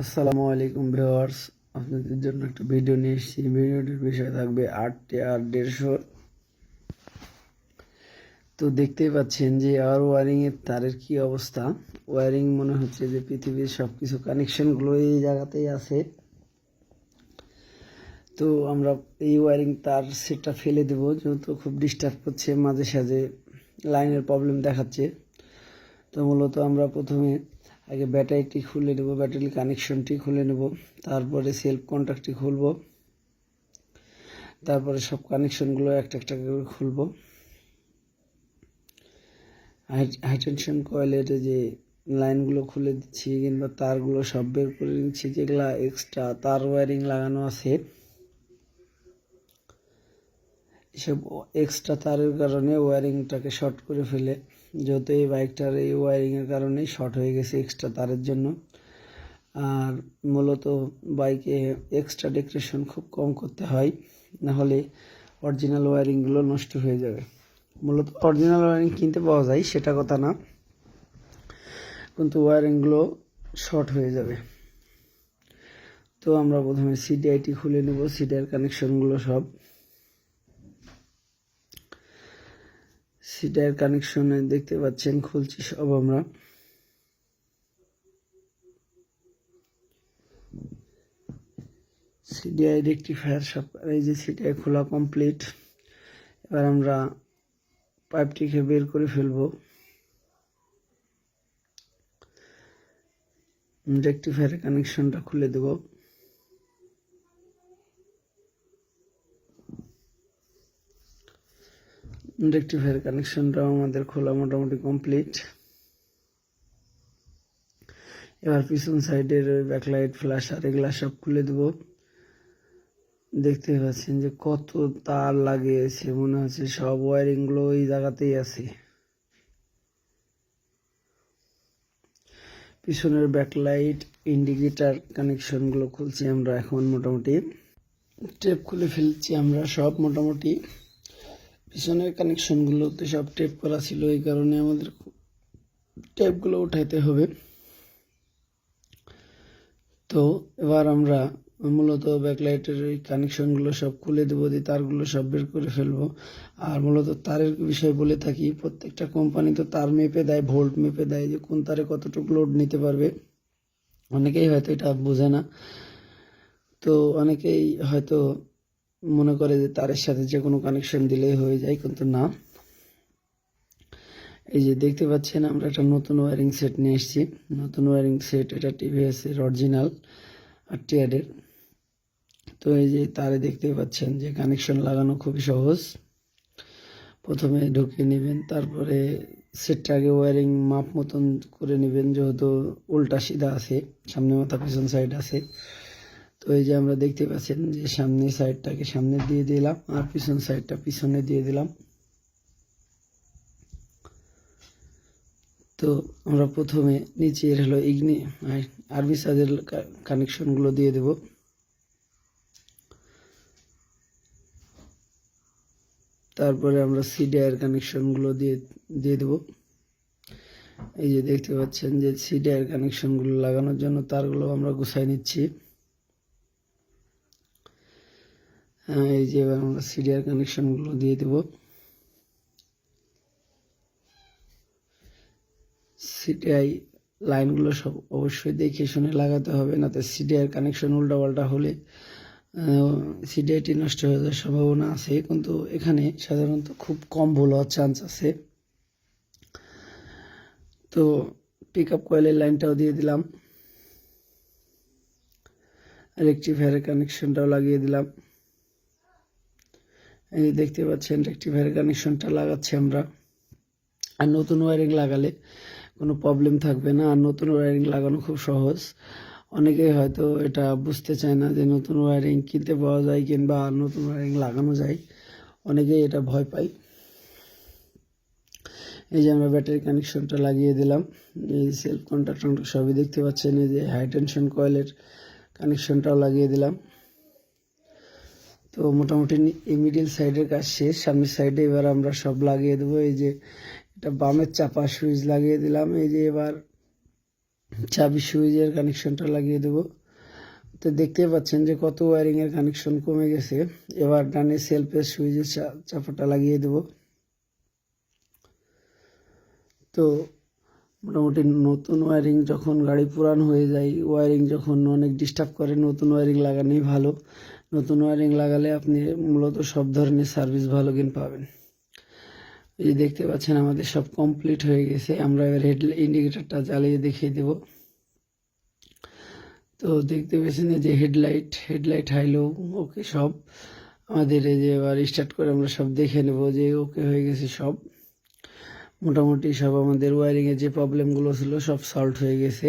আসসালামু আলাইকুম ভিউয়ার্স। আপনাদের জন্য একটা ভিডিও নিয়ে এসেছি। ভিডিওটির বিষয় থাকবে আটটি আর দেড়শো। তো দেখতেই পাচ্ছেন যে আর ওয়ারিংয়ের তারের কি অবস্থা। ওয়ারিং মনে হচ্ছে যে পৃথিবীর সব কিছু কানেকশানগুলো এই জায়গাতেই আছে। তো আমরা এই ওয়ারিং তার সেটটা ফেলে দেবো। যেহেতু খুব ডিস্টার্ব করছে, মাঝে সাঝে লাইনের প্রবলেম দেখাচ্ছে। তো মূলত আমরা প্রথমে আগে ব্যাটারিটি খুলে নেব, ব্যাটারি কানেকশনটি খুলে নেব, তারপরে সেলফ কন্ট্যাক্টটি খুলব, তারপরে সব কানেকশনগুলো একটা একটা করে খুলব। হাইটেনশন কয়েলের যে লাইনগুলো খুলে দিচ্ছি কিংবা তারগুলো সব বের করে নিচ্ছি, যেগুলা এক্সট্রা তার ওয়ারিং লাগানো আছে। এসব এক্সট্রা তারের কারণে ওয়ারিংটাকে শর্ট করে ফেলে। যেহেতু এই বাইকটার এই ওয়ারিংয়ের কারণেই শর্ট হয়ে গেছে এক্সট্রা তারের জন্য। আর মূলত বাইকে এক্সট্রা ডেকোরেশন খুব কম করতে হয় নাহলে অরিজিনাল ওয়ারিংগুলো নষ্ট হয়ে যাবে। মূলত অরিজিনাল ওয়ারিং কিনতে পাওয়া যায়, সেটা কথা না। কিন্তু ওয়ারিংগুলো শর্ট হয়ে যাবে। তো আমরা প্রথমে সিডিআইটি খুলে নেব। সিডিআর কানেকশনগুলো সব। সিটার কানেকশনে দেখতে পাচ্ছেন, খুলছি সব আমরা। সিডিআই রেক্টিফায়ার সব, এই যে সিডিআই খোলা কমপ্লিট। এবার আমরা পাইপটিকে বের করে ফেলব। রেক্টিফায়ারের কানেকশনটা খুলে দেবো। রেক্টিফায়ার কানেকশনটাও আমাদের খোলা মোটামুটি কমপ্লিট এবার পিছন সাইডের ব্যাকলাইট ফ্ল্যাশ আর এগুলা সব খুলে দেবো। দেখতে পাচ্ছেন যে কত তার লাগিয়েছে, মনে হচ্ছে সব ওয়ারিংগুলো ওই জায়গাতেই আছে। পিছনের ব্যাকলাইট ইন্ডিকেটার কানেকশনগুলো খুলছি আমরা এখন মোটামুটি। টেপ খুলে ফেলছি আমরা সব মোটামুটি। পিছনের কানেকশনগুলোতে সব টেপ করা ছিল, এই কারণে আমাদের টেপগুলো উঠাইতে হবে। তো এবার আমরা মূলত ব্যাকলাইটের ওই কানেকশনগুলো সব খুলে দেবো, দিয়ে তারগুলো সব বের করে ফেলব। আর মূলত তারের বিষয় বলে থাকি, প্রত্যেকটা কোম্পানি তো তার মেপে দেয় ভোল্ট মেপে দেয়, যে কোন তারে কতটুকু লোড নিতে পারবে। অনেকেই হয়তো এটা বোঝে না। তো অনেকেই হয়তো মনে করে যে তারের সাথে যে কোনো কানেকশন দিলেই হয়ে যায়, কিন্তু না। এই যে দেখতে পাচ্ছেন, আমরা একটা নতুন ওয়ারিং সেট নিয়ে এসেছি। নতুন ওয়ারিং সেট এটা টিভিএস এর অরিজিনাল আর টিয়ারের তো এই যে তারে দেখতে পাচ্ছেন যে কানেকশন লাগানো খুবই সহজ। প্রথমে ঢুকিয়ে নেবেন, তারপরে সেটটা আগে ওয়ারিং মাপ মতন করে নেবেন, যেহেতু উল্টা সিধা আছে, সামনে মাথা পিছন সাইড আছে। তো এই যে আমরা দেখতে পাচ্ছেন যে সামনে সাইডটাকে সামনে দিয়ে দিলাম আর পিছন সাইডটা পিছনে দিয়ে দিলাম। তো আমরা প্রথমে নিচের হলো ইগনি আরবি সাজের কানেকশনগুলো দিয়ে দেব। তারপরে আমরা সিডিআইয়ের কানেকশনগুলো দিয়ে দিয়ে দেব। এই যে দেখতে পাচ্ছেন যে সিডিআইয়ের কানেকশনগুলো লাগানোর জন্য তারগুলো আমরা গুছাই নিচ্ছি হ্যাঁ, এই যে এবার আমরা সিরিয়াল কানেকশনগুলো দিয়ে দেব। সিটিআই লাইনগুলো সব অবশ্যই দেখে শুনে লাগাতে হবে না তো সিডিআর কানেকশন উল্টাপাল্টা হলে সিডিআইটি নষ্ট হয়ে যাওয়ার সম্ভাবনা আছে। কিন্তু এখানে সাধারণত খুব কম ভুল হওয়ার চান্স আছে। তো পিক আপ কয়েলের লাইনটাও দিয়ে দিলাম। রেক্টিফায়ারের কানেকশনটাও লাগিয়ে দিলাম। এই দেখতে পাচ্ছেন রেক্টিফায়ার কানেকশনটা লাগাচ্ছি আমরা। আর নতুন ওয়ারিং লাগালে কোনো প্রবলেম থাকবে না। আর নতুন ওয়ারিং লাগানো খুব সহজ। অনেকেই হয়তো এটা বুঝতে চায় না যে নতুন ওয়ারিং কিনতে পাওয়া যায় কিংবা নতুন ওয়ারিং লাগানো যায়। অনেকেই এটা ভয় পায়। এই যে আমরা ব্যাটারি কানেকশনটা লাগিয়ে দিলাম। এই সেলফ কন্ট্যাক্ট সবই দেখতে পাচ্ছেন। এই যে হাই টেনশন কয়েলের কানেকশনটাও লাগিয়ে দিলাম। তো মোটামুটি এই মিডিল সাইডের কাজ শেষ। সামনের সাইডে এবার আমরা সব লাগিয়ে দেবো। এই যে এটা বামের চাপা সুইচ লাগিয়ে দিলাম। এই যে এবার চাবি সুইচের কানেকশনটা লাগিয়ে দেব। তো দেখতেই পাচ্ছেন যে কত ওয়ারিংয়ের কানেকশন কমে গেছে। এবার ডানে সেলফের সুইচের চাপাটা লাগিয়ে দেব। তো মোটামুটি নতুন ওয়ারিং যখন গাড়ি পুরান হয়ে যায় ওয়ারিং যখন অনেক ডিস্টার্ব করে, নতুন ওয়ারিং লাগানোই ভালো। নতুন ওয়ারিং লাগালে আপনি মূলত সব ধরনের সার্ভিস ভালো কিন পাবেন। এই যে দেখতে পাচ্ছেন আমাদের সব কমপ্লিট হয়ে গেছে। আমরা এবার হেড ইন্ডিকেটারটা জ্বালিয়ে দেখিয়ে দেব। তো দেখতে পেয়েছেন যে হেডলাইট হেডলাইট হাইলো ওকে সব। আমাদের এই যে এবার স্টার্ট করে আমরা সব দেখে নেব যে ওকে হয়ে গেছে সব। মোটামুটি সব আমাদের ওয়ারিংয়ের যে প্রবলেমগুলো ছিল সব সলভ হয়ে গেছে।